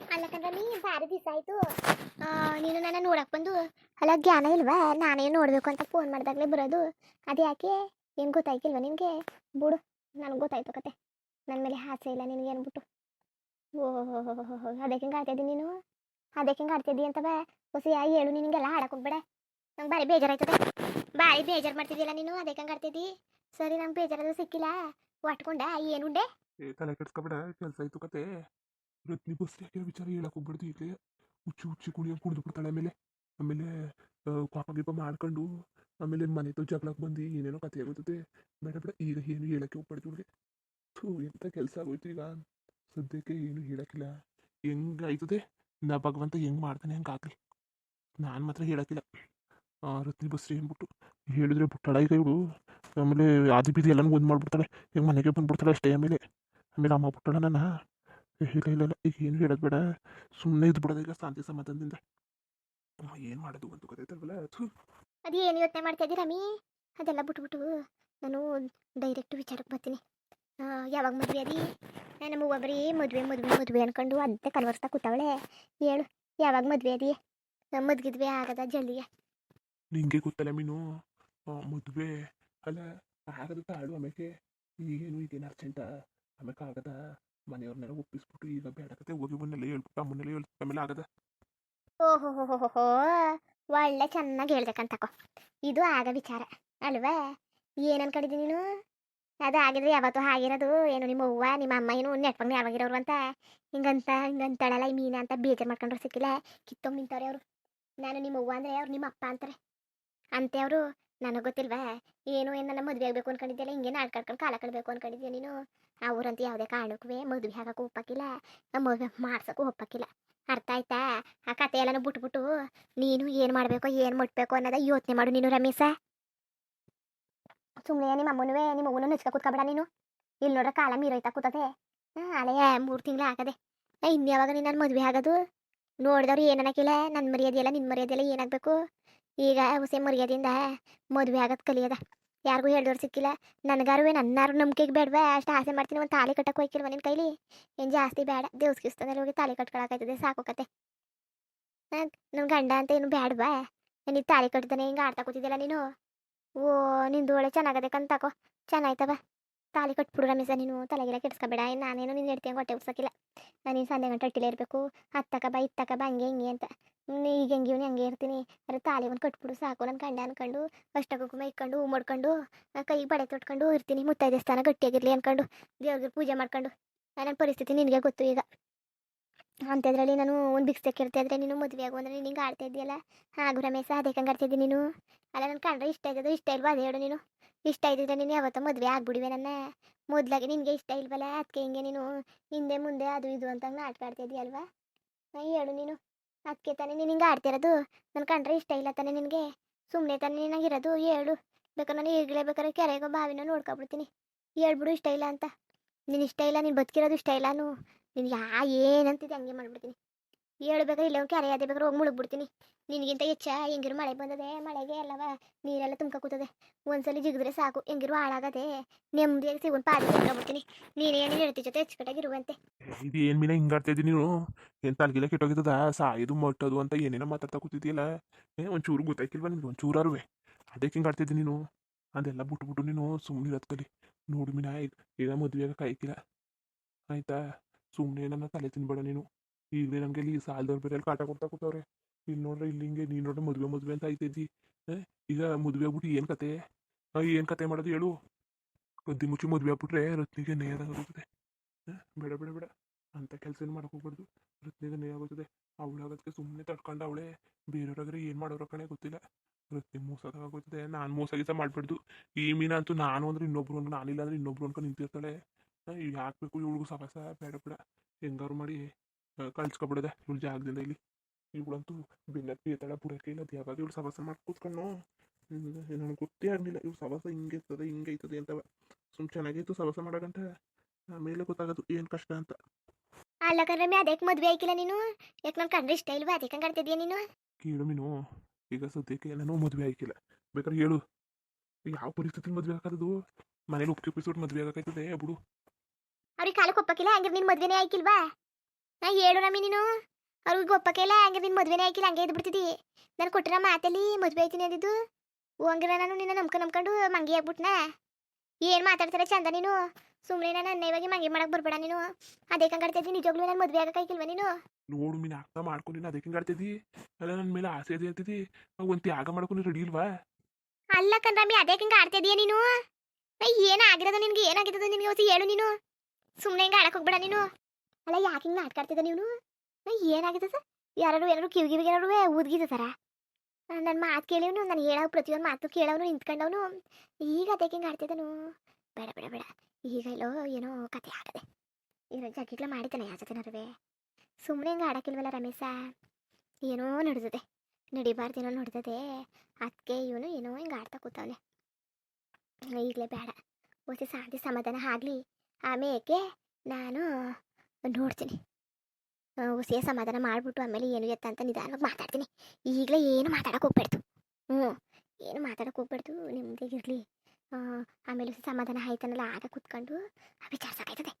ಅಲ್ಲ ಕಣ್ರ ನೀ ಭಾರಿ ದಿವಸ ಆಯ್ತು. ನೀನು ನನ್ನ ನೋಡಕ್ ಬಂದು, ಅಲ್ಲ ಜ್ಞಾನ ಇಲ್ವಾ? ನಾನೇ ನೋಡ್ಬೇಕು ಅಂತ ಫೋನ್ ಮಾಡಿದಾಗಲೇ ಬರೋದು. ಅದ್ಯಾಕೆ ಏನು ಗೊತ್ತಾಯ್ತಿಲ್ವ ನಿನಗೆ? ಬಿಡು, ನನಗೆ ಗೊತ್ತಾಯ್ತು ಕತೆ. ನನ್ನ ಮೇಲೆ ಹಾಸೆ ಇಲ್ಲ ನಿನಗೆ ಅನ್ಬಿಟ್ಟು ಓಹೋ ಅದಕ್ಕೆ ಹಿಂಗೆ ಆಡ್ತಿದ್ದಿ ನೀನು? ಅದಕ್ಕೆ ಹಿಂಗೆ ಆಡ್ತಿದ್ದಿ ಅಂತ ಹೊಸ ಹೇಳು ನಿನಗೆಲ್ಲ ಆಡಕ್ಕೆ ಹೋಗ್ಬೇಡ. ನಂಗೆ ಭಾರಿ ಬೇಜಾರಾಯ್ತದೆ. ಭಾರಿ ಬೇಜಾರು ಮಾಡ್ತಿದ್ದಿಲ್ಲ ನೀನು, ಅದಕ್ಕೆ ಹಂಗೆ ಆಡ್ತಿದ್ದಿ ಸರಿ, ನಂಗೆ ಬೇಜಾರಾದ್ರೂ ಸಿಕ್ಕಿಲ್ಲ. ಒಟ್ಕೊಂಡ ಏನುಂಡೆ ತಲೆ ಕೆಲಸ ಆಯ್ತು ಕತೆ. ರತ್ನಿ ಯಾಕೆ ವಿಚಾರ ಹೇಳಕ್ಕೆ ಹೋಗ್ಬಾರ್ದು ಈಗಲೇ? ಹುಚ್ಚು ಹುಚ್ಚಿ ಕುಣಿಯಂಗೆ ಕುಣಿದು ಬಿಡ್ತಾಳೆ ಆಮೇಲೆ. ಆಮೇಲೆ ಪಾಪ ಗೀಪ ಮಾಡ್ಕೊಂಡು ಆಮೇಲೆ ಮನೆ ತೋ ಜಗಳಕ್ಕೆ ಬಂದು ಏನೇನೋ ಕಥೆ ಆಗುತ್ತದೆ ಬೇಡ ಬೇಡ ಈಗ ಏನು ಹೇಳಕ್ಕೆ ಹೋಗ್ಬಾರ್ದು ಇವಳಿಗೆ ಥೂ ಎಂಥ ಕೆಲಸ ಆಗೋಯ್ತು ಈಗ. ಸದ್ಯಕ್ಕೆ ಏನು ಹೇಳಕ್ಕಿಲ್ಲ. ಹೆಂಗ್ ಆಯ್ತದೆ? ನಾ ಭಗವಂತ ಹೆಂಗ್ ಮಾಡ್ತಾನೆ ಹಂಗೆ ಆಗಲಿ. ನಾನು ಮಾತ್ರ ಹೇಳಕ್ಕಿಲ್ಲ. ರತ್ನಿ ಬಸ್ರಿ ಅಂದ್ಬಿಟ್ಟು ಹೇಳಿದ್ರೆ ಬಿಟ್ಟಾಳ ಈಗ ಇವಳು. ಆಮೇಲೆ ಆದಿ ಬೀದಿ ಎಲ್ಲನೂ ಒಂದು ಮಾಡಿಬಿಡ್ತಾಳೆ. ಹೆಂಗೆ ಮನೆಗೆ ಬಂದ್ಬಿಡ್ತಾಳೆ ಅಷ್ಟೇ ಆಮೇಲೆ. ಆಮೇಲೆ ಅಮ್ಮ ಬಿಟ್ಟಾಳ ನನ್ನ ಏ, ಇಲ್ಲ ಇಲ್ಲ ಇಲ್ಲ ಈಗ ಏನು ಹೇಳೋದು ಬೇಡ. ಸುಮ್ಮನೆ ಬಿಡೋದು ಈಗ ಶಾಂತಿ ಸಮಾಧಾನದಿಂದ ಏನು ಮಾಡೋದು ಅಂತ ಗೊತ್ತಾಯ್ತಲ್ವಲ್ಲ? ಅದು ಏನು ಯೋಚನೆ ಮಾಡ್ತಾ ಇದ್ದೀರಾ ರಮಿ ಅದೆಲ್ಲ ಬಿಟ್ಬಿಟ್ಟು ನಾನು ಡೈರೆಕ್ಟ್ ವಿಚಾರಕ್ಕೆ ಬರ್ತೀನಿ. ಯಾವಾಗ ಮದುವೆ ಅದಿ? ನಮ್ಮ ಒಬ್ಬರಿ ಬರೀ ಮದುವೆ ಮದುವೆ ಮದುವೆ ಅನ್ಕೊಂಡು ಅದೇ ಕನ್ವರ್ಸ್ತಾ ಕೂತಾವಳೆ. ಹೇಳು ಯಾವಾಗ ಮದುವೆ ಅದಿ? ಮದ್ಗಿದ್ವಿ ಆಗದ ಜಲ್ದಿಗೆ. ನಿಂಗೆ ಗೊತ್ತಲ್ಲ ಮೀನು. ಮದುವೆ ಅಲ್ಲ ಆಗದ ತಾಳು ಆಮೇಲೆ ಈಗೇನು ಈಗೇನು ಅರ್ಜೆಂಟ ಆಮೇಲೆ ಆಗದ? ಮನೆಯವ್ರನ್ನೆಲ್ಲ ಒಪ್ಪಿಸ್ಬಿಟ್ಟು ಈಗ ಬೇಡಕತೆ ಹೋಗಿ ಮುನ್ನೆಲ್ಲ ಹೇಳ್ಬಿಟ್ಟು ಅಮ್ಮನ್ನೆಲ್ಲ ಹೇಳ್ಬಿಟ್ಟು ಆಮೇಲೆ ಆಗದ? ಓಹೋ ಒಳ್ಳೆ ಚೆನ್ನಾಗಿ ಹೇಳ್ಬೇಕಂತಕೋ ಇದು ಆಗ ವಿಚಾರ. ಅಲ್ವಾ? ಏನು ಅನ್ಕೊಂಡಿದ್ದೀನಿ ನೀನು? ಅದು ಆಗಿದ್ರೆ ಯಾವತ್ತು ಆಗಿರೋದು ಏನು ನಿಮ್ಮ ಅವ್ವ, ನಿಮ್ಮ ಅಮ್ಮ ಏನು ನೆಟ್ಪಂಗ್ ಯಾವಾಗಿರೋರು ಅಂತ? ಹಿಂಗಂತ, ಹಿಂಗಂತಾಳಲ್ಲ ಈ ಮೀನ ಅಂತ ಬೇಜಾರು ಮಾಡ್ಕೊಂಡ್ರು ಸಿಕ್ಕಿಲ್ಲ? ಕಿತ್ತೊಂದು ನಿಂತವ್ರೆ ಅವರು. ನಾನು ನಿಮ್ಮ ಅವ್ವ ಅಂದರೆ ಅವ್ರು ನಿಮ್ಮ ಅಪ್ಪ ಅಂತಾರೆ. ಅಂತೆ ಅವರು, ನನಗೆ ಗೊತ್ತಿಲ್ವಾ? ಏನು ಏನು ನನ್ನ ಮದುವೆ ಆಗಬೇಕು ಅನ್ಕೊಂಡಿದ್ದೆಲ್ಲ ಹಿಂಗೆ ನಾಡ್ಕಡ್ಕೊಂಡು ಕಾಲ ಕಳಬೇಕು ಅನ್ಕೊಂಡಿದ್ಯಾ ನೀನು? ಆ ಊರಂತ ಯಾವುದೇ ಕಾರಣಕ್ಕೂ ಮದುವೆ ಆಗಕ್ಕೂ ಒಪ್ಪಕ್ಕಿಲ್ಲ ಮದುವೆ ಮಾಡ್ಸೋಕ್ಕೂ ಒಪ್ಪಕ್ಕಿಲ್ಲ ಅರ್ಥ ಆಯ್ತಾ ಆ ಕತೆ ಎಲ್ಲನೂ ಬಿಟ್ಬಿಟ್ಟು ನೀನು ಏನು ಮಾಡಬೇಕು ಏನು ಮುಟ್ಬೇಕು ಅನ್ನೋದ ಯೋಚನೆ ಮಾಡು ನೀನು ರಮೇಶ ಸುಮ್ಮನೆ ನಿಮ್ಮ ಅಮ್ಮನೂ ನಿಮ್ಮ ಅಮ್ಮನೂ ನೆಚ್ಕ ಕೂತ್ಕೊಬೇಡ ನೀನು ಇಲ್ಲಿ ನೋಡ್ರೆ ಕಾಲ ಮೀರೈತಾ ಕೂತದೆ ಅಲೆಯ ಮೂರು ತಿಂಗಳು ಆಗದೆ ಇನ್ಯಾವಾಗ ನೀನು ನನ್ನ ಮದುವೆ ಆಗೋದು ನೋಡಿದವ್ರು ಏನು ನನ್ನ ನನ್ನ ಮರ್ಯಾದೆಯಲ್ಲ ನಿನ್ನ ಮರ್ಯಾದೆಲ್ಲ ಏನಾಗಬೇಕು ಈಗ ಹುಸೆ ಮರ್ಯಾದೆಯಿಂದ ಮದುವೆ ಆಗೋದು ಕಲಿಯದ ಯಾರಿಗೂ ಹೇಳ್ದವ್ರು ಸಿಕ್ಕಿಲ್ಲ. ನನಗಾರುವೆ ನನ್ನಾರು ನಂಬಿಕೆಗೆ ಬೇಡವಾ. ಅಷ್ಟು ಆಸೆ ಮಾಡ್ತೀನಿ, ಒಂದು ತಾಳಿ ಕಟ್ಟಕ್ಕೆ ಹೋಯ್ಕಿಲ್ವ ನಿನ್ನ ಕೈಲಿ? ಏನು ಜಾಸ್ತಿ ಬೇಡ. ದೇವ್ಸ್ಗಿಸ್ತದಲ್ಲಿ ಹೋಗಿ ತಾಳಿ ಕಟ್ಕೊಳಕಾಯ್ತದೆ, ಸಾಕು ಕತೆ. ನನ್ನ ಗಂಡ ಅಂತ ಏನು ಬೇಡವಾ ನೀನು ತಾಳಿ ಕಟ್ತಾನೆ ಹಿಂಗೆ ಆಡ್ತಾ ಕೂತಿದ್ದಿಲ್ಲ ನೀನು? ಓ, ನಿಂದು ಒಳ್ಳೆ ಚೆನ್ನಾಗದೆ ಕಂತಾಕೋ ಚೆನ್ನಾಯ್ತವ. ತಾಳಿ ಕಟ್ಬಿಡು ರಮೇಶ, ನೀನು ತಲೆಗೆಲ್ಲ ಕೆಡ್ಸ್ಕೊಬೇಡ. ನಾನೇನು ನೀನು ಹೇಳ್ತೀನಿ ಹೊಟ್ಟೆ ಉಡ್ಸೋಕ್ಕಿಲ್ಲ ನೀನು ಸಂಜೆ ಗಂಟೆ ಹಟ್ಟಿಲೇ ಇರಬೇಕು. ಹತ್ತಕ ಬಾ ಇತ್ತಕ ಬಾ, ಹಂಗೆ ಹಿಂಗೆ ಅಂತ. ಈಗ ಹೆಂಗೆ ಇವ್ನು ಹಂಗೆ ಇರ್ತೀನಿ. ಅರೆ ತಾಲಿ ಒಂದು ಕಟ್ಬಿಡು ಸಾಕು. ನನ್ನ ಗಂಡ ಅನ್ಕೊಂಡು ಅಷ್ಟ ಕುಂಕುಮ ಇಕ್ಕೊಂಡು ಹೂ ಮಾಡ್ಕೊಂಡು ಕೈಗೆ ಬಡೆ ತೊಟ್ಕೊಂಡು ಇರ್ತೀನಿ. ಮುತ್ತೈದೆ ಸ್ಥಾನ ಗಟ್ಟಿಯಾಗಿರಲಿ ಅನ್ಕೊಂಡು, ದೇವ್ರಿಗೆ ಪೂಜೆ ಮಾಡ್ಕೊಂಡು. ನನ್ನ ಪರಿಸ್ಥಿತಿ ನಿನಗೆ ಗೊತ್ತು ಈಗ. ಅಂಥದ್ರಲ್ಲಿ ನಾನು ಒಂದು ಬಿಕ್ಸ್ ತೆಕ್ಕಿರ್ತಾ ಇದ್ರೆ ನೀನು ಮದುವೆ ಆಗು ಅಂದರೆ ನೀನು ಹಿಂಗೆ ಆಡ್ತಾ ಇದೆಯಲ್ಲ ಹಾಗೂ ರಮೇಶ ಅದೇ ಹಂಗೆ ಆಡ್ತಾ ಇದ್ದೀನಿ ನೀನು? ಅಲ್ಲ ನನ್ನ ಕಂಡ್ರೆ ಇಷ್ಟ ಇದ್ದದ್ದು ಇಷ್ಟ ಇಲ್ವಾ? ಅದೇ ಹೇಳು ನೀನು. ಇಷ್ಟ ಇದ್ದಿದ್ರೆ ನೀನು ಯಾವತ್ತ ಮದುವೆ ಆಗ್ಬಿಡಿವೆ ನನ್ನ. ಮೊದಲಾಗಿ ನಿನಗೆ ಇಷ್ಟ ಇಲ್ವಲ್ಲ? ಅದಕ್ಕೆ ಹಿಂಗೆ ನೀನು ಹಿಂದೆ ಮುಂದೆ ಅದು ಇದು ಅಂತ ನಾಟಕ ಆಡ್ತಾ ಇದೆಯಲ್ವಾ ಹಾಂ, ಹೇಳು ನೀನು. ಅದಕ್ಕೆ ತಾನೇ ನೀನು ಹಿಂಗೆ ಆಡ್ತಿರೋದು ನನ್ನ ಕಂಡ್ರೆ ಇಷ್ಟ ಇಲ್ಲ ತಾನೇ ನಿನಗೆ? ಸುಮ್ಮನೆ ತಾನೇ ನಿನಗಿರೋದು ಹೇಳು. ಬೇಕಾದ್ರೆ ನಾನು ಈಗಲೇ ಬೇಕಾದ್ರೆ ಕೆರೆಗೋ ಬಾವಿನ ನೋಡ್ಕೊಬಿಡ್ತೀನಿ. ಹೇಳ್ಬಿಡು ಇಷ್ಟ ಇಲ್ಲ ಅಂತ. ನೀನು ಇಷ್ಟ ಇಲ್ಲ, ನೀನು ಬದುಕಿರೋದು ಇಷ್ಟ ಇಲ್ಲ ನಾನು ಯಾ ಏನಂತಿದ್ದೆ ಹಂಗೆ ಮಾಡ್ಬಿಡ್ತೀನಿ. ಹೇಳ್ಬೇಕಾದ್ರೆ ಇಲ್ಲ ಕೆರೆ ಅದೇ ಬೇಕಾದ್ರೆ ಹೋಗಿ ಮುಳುಗ್ಬಿಡ್ತೀನಿ. ನಿನಗಿಂತ ಹೆಚ್ಚ ಹೆಂಗಿರು ಮಳೆ ಬಂದದೆ, ಮಳೆಗೆ ಎಲ್ಲವ ನೀರೆಲ್ಲ ತುಂಬ ಕೂತದೆ. ಒಂದ್ಸಲಿ ಜಿಗಿದ್ರೆ ಸಾಕು ಹೆಂಗಿರು ಹಾಳಾಗದೆ, ನೆಮ್ಮದಿಯಾಗಿ ಸಿಗೋನ್ ಪಾದಿ ಬಿಡ್ತೀನಿ ನೀನು ಏನು ಹೇಳ್ತಿ ಜೊತೆ ಹೆಚ್ಚುಕಟ್ಟಾಗಿರುವಂತೆ ಇದು ಏನು ಮೀನ ಹಿಂಗೆ ಆಡ್ತಾ ಇದ್ದೀನಿ ನೀನು? ಏನು ತಲೆಗಿಲ್ಲ ಕೆಟ್ಟೋಗಿದ್ದದ? ಸಾಯಿದು ಮೊಟ್ಟದು ಅಂತ ಏನೇನೋ ಮಾತಾಡ್ತಾ ಕೂತಿದ್ಯಲ್ಲ ಏ, ಒಂಚೂರು ಗೊತ್ತಾಯ್ಕಿಲ್ವ ಒಂಚೂರು ಒಂಚೂರಾರುವೆ ಅದಕ್ಕೆ ಹಿಂಗೆ ಆಡ್ತಿದ್ದೀನಿ ನೀನು? ಅದೆಲ್ಲ ಬಿಟ್ಬಿಟ್ಟು ನೀನು ಸುಮ್ಮನೆ ಇರೋದು ಕಲಿ. ನೋಡು ಮೀನ ಈಗ ಮದುವೆಯಾಗ ಕಾಯ್ಕಿಲ್ಲ ಆಯ್ತಾ? ಸುಮ್ಮನೆ ನನ್ನ ತಲೆ ತಿನ್ಬೇಡ ನೀನು. ಈಗಲೇ ನನಗೆ ಇಲ್ಲಿ ಸಾಲದವ್ರು ಬೇರೆ ಅಲ್ಲಿ ಕಾಟ ಕೊಡ್ತಾ ಕೂತವ್ರೆ. ಇಲ್ಲಿ ನೋಡ್ರೆ ಇಲ್ಲಿ ಹಿಂಗೆ, ನೀನು ನೋಡ್ರೆ ಮದುವೆ ಮದುವೆ ಅಂತ ಐತೈತಿ ಈಗ ಮದುವೆ ಆಗ್ಬಿಟ್ಟು ಏನು ಕತೆ? ಏನು ಕತೆ ಮಾಡೋದು ಹೇಳು. ಗದ್ದಿ ಮುಚ್ಚಿ ಮದುವೆ ಆಗ್ಬಿಟ್ರೆ ರತ್ನಿಗೆ ನೇರ ಆಗುತ್ತದೆ ಏ? ಬೇಡ ಬೇಡ ಬೇಡ. ಅಂತ ಕೆಲಸ ಏನು ಮಾಡಕ್ಕೆ ಹೋಗ್ಬಾರ್ದು. ರತ್ನಿಗೆ ನೇ ಆಗುತ್ತದೆ ಅವಳಾಗೋದಕ್ಕೆ ಸುಮ್ಮನೆ ತಡ್ಕೊಂಡು ಅವಳೆ. ಬೇರೆಯವ್ರಾಗ್ರೆ ಏನು ಮಾಡೋರ ಕಣೆ ಗೊತ್ತಿಲ್ಲ. ರತ್ನಿ ಮೋಸದಾಗೋಗ್ತದೆ ನಾನು ಮೋಸ ಗೀಸ ಮಾಡ್ಬಾರ್ದು ಈ ಮೀನ ಅಂತೂ ನಾನು ಅಂದ್ರೆ ಇನ್ನೊಬ್ರು ನಾನು ನಾನಿಲ್ಲ ಅಂದ್ರೆ ಇನ್ನೊಬ್ರು ಅನ್ಕೊಂಡು ನಿಂತಿರ್ತಾಳೆ. ಯಾಕೆ ಬೇಕು ಇವಳಿಗೂ ಸವಾಸ ಬೇಡ ಬೇಡ. ಹೆಂಗಾರು ಮಾಡಿ ಕಳ್ಸ್ಕೊಬಿಡದೆ ಇವಳು ಜಾಗದಿಂದ ಇಲ್ಲಿ. ಇವಳಂತೂ ಬೆನ್ನ ಎತ್ತಳ ಬುಡಕ್ಕೆ ಇಲ್ಲ ಅದು ಯಾವಾಗ ಇವಳು ಸವಾಸ ಮಾಡಿ ಕೂತ್ಕೊಂಡು ನನಗೆ ಗೊತ್ತೇ ಆಗಲಿಲ್ಲ. ಇವಳು ಸವಾಸ ಹಿಂಗೆ ಇರ್ತದೆ ಹಿಂಗೆ ಐತದೆ ಅಂತವ. ಸುಮ್ ಚೆನ್ನಾಗಿತ್ತು ಸವಾಸ ಮಾಡಕಂತ. ಆಮೇಲೆ ಗೊತ್ತಾಗದು ಏನು ಕಷ್ಟ ಅಂತ. ಅಲ್ಲ ಕಣ್ರಮ್ಮಿ ಅದಕ್ಕೆ ಮದುವೆ ಆಯ್ಕಿಲ್ಲ ನೀನು? ಯಾಕೆ ನನ್ನ ಕಂಡ್ರೆ ಇಷ್ಟ ಇಲ್ವಾ? ಅದಕ್ಕೆ ಕಾಣ್ತಿದ್ಯಾ ನೀನು? ಕೇಳು ಮೀನು ಈಗ ಸದ್ಯಕ್ಕೆ ನಾನು ಮದುವೆ ಆಯ್ಕಿಲ್ಲ. ಬೇಕಾದ್ರೆ ಹೇಳು. ಯಾವ ಪರಿಸ್ಥಿತಿ ಮದುವೆ ಹಾಕೋದು ಮನೇಲಿ ಉಪ್ಪಿ ಉಪ್ಪಿಸ್ಬಿಟ್ಟು ಮದುವೆ ಆಗಕೈತದೆ ಬಿಡು. ಅವ್ರಿಗೆ ಕಾಲಕ್ಕೆ ಒಪ್ಪಕ್ಕಿಲ್ಲ ಹಂಗೆ ನಿನ್ ಮದ್ವೆನೇ ಆಯ್ಕಿಲ್ವಾ? ನಾ ಹೇಳು ನಮ್ಮಿ ನೀನು. ಅವ್ರಿಗೆ ಒಪ್ಪಕ್ಕಿಲ್ಲ ಹಂಗೆ ನಿನ್ ಮದ್ವೆನೇ ಆಯ್ಕಿಲ್ಲ ಹಂಗೆ ಇದ್ಬಿಡ್ತಿದ್ದಿ ನಾನು ಕೊಟ್ಟಿರೋ ಮಾತಲ್ಲಿ ಮದ್ವೆ ಆಯ್ತೀನಿ ಅಂದಿದ್ದು. ಹಂಗಿರ ನಾನು ನಿನ್ನ ನಂಬ್ಕೊಂಡು ನಂಬ್ಕೊಂಡು ಮಂಗಿ ಆಗ್ಬಿಟ್ನ? ಏನ್ ಮಾತಾಡ್ತಾರೆ ಚಂದ ನೀನು? ಸುಮ್ಮನೆ ನಾನು ಅನ್ನಯವಾಗಿ ಮಂಗಿ ಮಾಡಕ್ ಬರ್ಬೇಡ ನೀನು. ಅದೇ ಕಂಗಾಡ್ತಿದ್ದಿ ನಿಜವಾಗ್ಲೂ ನಾನು ಮದುವೆ ಆಗಕ್ಕಾಯ್ಕಿಲ್ವ ನೀನು? ನೋಡು ಮೀನು ಅರ್ಥ ಮಾಡ್ಕೊಂಡು ನೀನು ಅದೇ ಹಿಂಗಾಡ್ತಿದ್ದಿ ಅಲ್ಲ ನನ್ನ ಮೇಲೆ ಆಸೆ ಇದೆ ಅಂತಿದ್ದಿ. ಒಂದು ತ್ಯಾಗ ಮಾಡ್ಕೊಂಡು ರೆಡಿ ಇಲ್ವಾ? ಅಲ್ಲ ಕಣ್ರಮ್ಮಿ ಅದೇ ಹಿಂಗೆ ಆಡ್ತಿದೀಯ ನೀನು? ಏನಾಗಿರೋದು ನಿನ್ಗೆ ಏನಾಗಿರೋದು ನಿನ್ಗೆ ಹೇಳು ನೀನು. ಸುಮ್ಮನೆ ಹಿಂಗೆ ಆಡಕ್ಕೆ ಹೋಗ್ಬೇಡ ನೀನು. ಅಲ್ಲ, ಯಾಕೆ ಹಿಂಗೆ ಇವನು ನೀನು? ಏನಾಗಿದೆ ಸರ್? ಯಾರು ಏನಾರು ಕಿವಿ ಕಿವಿಗೆ ಏನಾರು ಊದ್ಗಿದ ಸರ? ನನ್ನ ಮಾತು ಕೇಳಿವನು, ನಾನು ಹೇಳೋ ಪ್ರತಿಯೊಂದು ಮಾತು ಕೇಳೋನು ನಿಂತ್ಕೊಂಡವನು. ಈಗ ಅದಕ್ಕೆ ಹಿಂಗೆ ಆಡ್ತಿದ್ದನು? ಬೇಡ ಬೇಡ ಬೇಡ. ಈಗ ಇಲ್ಲೋ, ಏನೋ ಕತೆ ಆಗದೆ. ಏನೋ ಜಗ್ಗಿಗ್ಲ ಮಾಡಿದ್ದಾನೆ ಯಾವ ಜೊತೆನರುವೆ ಸುಮ್ಮನೆ ಹಿಂಗೆ ಆಡಕ್ಕಿಲ್ವಲ್ಲ ರಮೇಶ? ಏನೋ ನಡೆದಿದೆ. ನಡಿಬಾರ್ದೇನೋ ನಡೆದದೆ. ಅದಕ್ಕೆ ಇವನು ಏನೋ ಹಿಂಗೆ ಆಡ್ತಾ ಕೂತವನೆ. ಈಗಲೇ ಬೇಡ. ಹೊಸ ಶಾಂತಿ ಸಮಾಧಾನ ಆಗಲಿ. ಆಮೇಲೆ ನಾನು ನೋಡ್ತೀನಿ. ಹುಸಿಯ ಸಮಾಧಾನ ಮಾಡಿಬಿಟ್ಟು ಆಮೇಲೆ ಏನು ಎತ್ತ ಅಂತ ನಿಧಾನವಾಗಿ ಮಾತಾಡ್ತೀನಿ. ಈಗಲೇ ಏನು ಮಾತಾಡಕ್ಕೆ ಹೋಗ್ಬಾರ್ದು ಹ್ಞೂ, ಏನು ಮಾತಾಡಕ್ಕೆ ಹೋಗ್ಬೇಡ್ತು ಇರಲಿ. ಆಮೇಲೆ ಹೊಸ ಸಮಾಧಾನ ಆಯ್ತಾನಲ್ಲ, ಆಗ ಕೂತ್ಕೊಂಡು ವಿಚಾರಿಸೋಕಾಯ್ತದೆ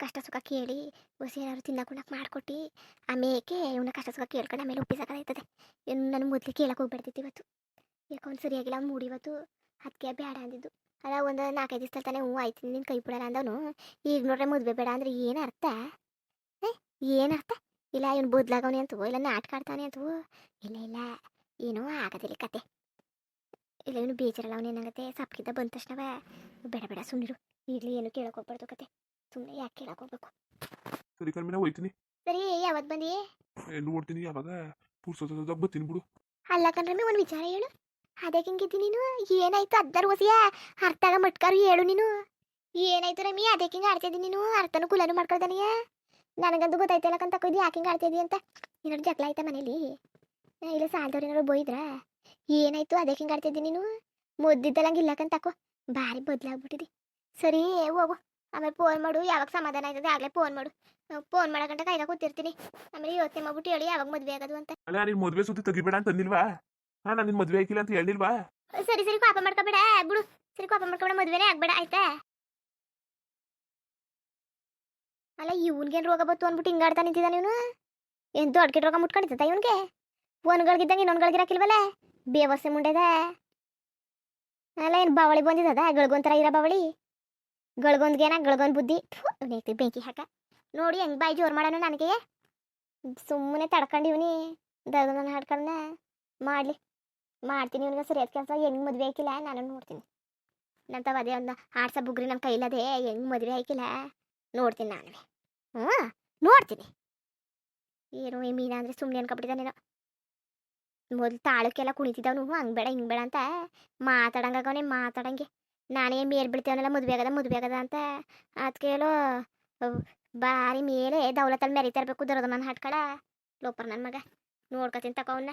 ಕಷ್ಟ ಸುಖ ಕೇಳಿ ಹೊಸ ಏನಾದ್ರು ತಿನ್ನಕ್ಕೆ ಮಾಡಿಕೊಟ್ಟು ಆಮೇಲೆ ಇವನ ಕಷ್ಟ ಸುಖ ಕೇಳ್ಕೊಂಡು ಆಮೇಲೆ ಒಪ್ಪಿಸೋಕಾಯ್ತದೆ ಏನು ನಾನು ಮೊದಲು ಕೇಳಕ್ಕೆ ಹೋಗ್ಬಾರ್ದಿತ್ತು ಇವತ್ತು. ಯಾಕೊಂದು ಸರಿಯಾಗಿಲ್ಲ, ಮೂಡಿ ಇವತ್ತು. ಅದಕ್ಕೆ ಬೇಡ ಅಂದಿದ್ದು. ಅಲ್ಲ ಒಂದು ನಾಲ್ಕೈದು ದಿವಸ ತಾನೆ ಹ್ಞೂ ಆಯ್ತು ನಿನ್ನ ಕೈ ಬಿಡಲ್ಲ ಅಂದವನು. ಈಗ ನೋಡ್ರೆ ಮದುವೆ ಬೇಡ ಅಂದ್ರೆ ಏನು ಅರ್ಥ? ಏನು ಅರ್ಥ? ಇಲ್ಲ ಇವನು ಬದಲಾಗವನೇ ಅಂತವೋ? ಇಲ್ಲ ನಾಟಕ ಆಡ್ತಾನೆ ಅಂತವೋ? ಇಲ್ಲ ಇಲ್ಲ ಏನೋ ಆಗೋದಿಲ್ಲ ಕತೆ. ಇಲ್ಲ ಇವನು ಬೇಜಾರಲ್ಲ ಅವನು ಏನಾಗುತ್ತೆ ಸಪ್ಕಿದ್ದ ಬಂದ ತಕ್ಷಣವೇ ಬೇಡ ಬೇಡ ಸುಮ್ಮನಿರು ಇರಲಿ ಏನು ಕೇಳಕ್ಕೆ ಹೋಗ್ಬಾರ್ದು ಕತೆ. ಸುಮ್ಮನೆ ಯಾಕೆ ಕೇಳಕ್ಕೆ ಹೋಗ್ಬೇಕು? ಸರಿ ಕಣ್ಮೀನ ಹೋಯ್ತೀನಿ ಸರಿ ಯಾವತ್ತು ಬಂದಿ? ನೋಡ್ತೀನಿ ಯಾವಾಗ ಪುರ್ಸೋದಾಗ ಬರ್ತೀನಿ ಬಿಡು ಅಲ್ಲ ಕಣ್ರಮ್ಮಿ ಒಂದು ವಿಚಾರ ಹೇಳು ಅದೇ ನೀನು? ಏನಾಯ್ತು? ಅದ್ದಾರ ಹೊಸಿಯ ಅರ್ಥಾಗ ಮಟ್ಕಾರು ಹೇಳು ನೀನು. ಏನಾಯ್ತು ರಮಿ? ಅದೇ ಆಡ್ತಿದ್ದಿ ನೀನು? ಅರ್ಥನೂ ಕುಲನು ಮಾಡ್ಕೊಳ್ದಾನಿಯ? ನನಗಂತೂ ಗೊತ್ತಾಯ್ತಲ್ಲ ಕಂತ ಕೊಯ್ದು ಯಾಕೆ ಆಡ್ತಿದ್ದಿ ಅಂತ. ಏನಾದ್ರು ಜಗಳ ಆಯ್ತಾ ಮನೇಲಿ? ಇಲ್ಲ ಸಾಲದವ್ರು ಏನಾದ್ರು ಬೈದ್ರ? ಏನಾಯ್ತು? ಅದೇ ಆಡ್ತಿದ್ದಿ ನೀನು? ಮುದ್ದಿದ್ದಲ್ಲಂಗೆ ಇಲ್ಲಕಂತ ತಕೋ. ಭಾರಿ ಬದಲಾಗ್ಬಿಟ್ಟಿದ್ದಿ ಸರಿ, ಹೋಗು. ಆಮೇಲೆ ಫೋನ್ ಮಾಡು. ಯಾವಾಗ ಸಮಾಧಾನ ಆಯ್ತದೆ ಆಗಲೇ ಫೋನ್ ಮಾಡು. ಫೋನ್ ಮಾಡಕಂಟ ಕೈಗ ಕೂತಿರ್ತೀನಿ. ಆಮೇಲೆ ಯೋಚನೆ ಮಾಡ್ಬಿಟ್ಟು ಹೇಳಿ ಯಾವಾಗ ಮದುವೆ ಆಗೋದು ಅಂತ. ಅಲ್ಲ ಮದ್ವೆ ಸುದ್ದಿ ತೆಗಿಬೇಡ ಅಂತ ಅಂದಿಲ್ವಾ ನಾನು ನಿನ್ ಮದ್ವೆ ಆಯ್ತಿಲ್ಲ ಅಂತ ಹೇಳಿಲ್ವಾ? ಸರಿ ಸರಿ ಕೋಪ ಮಾಡ್ಕೋಬೇಡ ಬಿಡು. ಸರಿ ಕೋಪ ಮಾಡ್ಕೋಬೇಡ ಮದ್ವೆನೇ ಆಗ್ಬೇಡ ಆಯ್ತಾ? ಅಲ್ಲ ಇವನ್ಗೇನು ರೋಗ ಬತ್ತು ಅಂದ್ಬಿಟ್ಟು ಹಿಂಗಾಡ್ತಾ ನಿಂತಿದ್ದಾನೆ ಇವನು? ಏನು ದೊಡ್ಡ ಕೆಟ್ಟ ರೋಗ ಮುಟ್ಕೊಂಡಿದ್ದ ಇವನ್ಗೆ? ಒಂದ್ಗಳಿಗಿದ್ದಂಗೆ ಇನ್ನೊಂದ್ಗಳಿಗಿರಕ್ಕಿಲ್ವಲ್ಲ ಬೇವಸೆ ಮುಂಡೆದ? ಅಲ್ಲ ಏನು ಬಾವಳಿ ಬಂದಿದ್ದದ ಗಳಗೊಂತರ ಇರೋ ಬಾವಳಿ? ಗಳಗೊಂದ್ಗೇನ? ಗಳಗೊಂದ್ ಬುದ್ಧಿ? ಥು, ಬೆಂಕಿ ಹಾಕ. ನೋಡಿ ಹೆಂಗ್ ಬಾಯಿ ಜೋರು ಮಾಡೋನು ನನಗೆ. ಸುಮ್ಮನೆ ತಡ್ಕೊಂಡಿವ್ನಿ ದರ್ದನ ಹಾಡ್ಕೊಂಡ ಮಾಡ್ಲಿ. ಮಾಡ್ತೀನಿ ಇವ್ನಿಗೆ ಸರಿಯಾದ ಕೆಲಸ, ಹೆಂಗ್ ಮದುವೆ ಹಾಕಿಲ್ಲ ನಾನು ನೋಡ್ತೀನಿ. ನಂತವ ಅದೇ ಒಂದು ಆಡ್ಸ ಬುಗ್ರಿ ನಮ್ಮ ಕೈಲದೆ, ಹೆಂಗ್ ಮದುವೆ ಹಾಕಿಲ್ಲ ನೋಡ್ತೀನಿ ನಾನು ಹ್ಞೂ ನೋಡ್ತೀನಿ. ಏನು ಈ ಮೀನ ಅಂದರೆ ಸುಮ್ಮನೆ ಅನ್ಕೊಬಿಟ್ಟಿದ್ದಾನೇನೋ ಮೊದಲು ತಾಳಕ್ಕೆಲ್ಲ ಕುಣಿತಿದ್ದವನು, ಹಂಗೆ ಬೇಡ, ಹಿಂಗೆ ಬೇಡ ಅಂತ ಮಾತಾಡಂಗಾಗವನೆ ಮಾತಾಡಂಗೆ. ನಾನೇ ಮೇಲ್ ಬೀಳ್ತೇವನೆಲ್ಲ, ಮದುವೆ ಆಗದ ಮದುವೆ ಆಗದ ಅಂತ. ಅದಕ್ಕೇಲೋ ಬಾರಿ ಮೇಲೆ ದೌಲತಲ್ಲಿ ಮೆರಿತಾ ಇರಬೇಕು ದರದ ನನ್ನ ಹಾಟ್ಕಡ ಲೋಪರ್ ನನ್ನ ಮಗ. ನೋಡ್ಕೊತೀನಿ ತಕೋ ಅವನ್ನ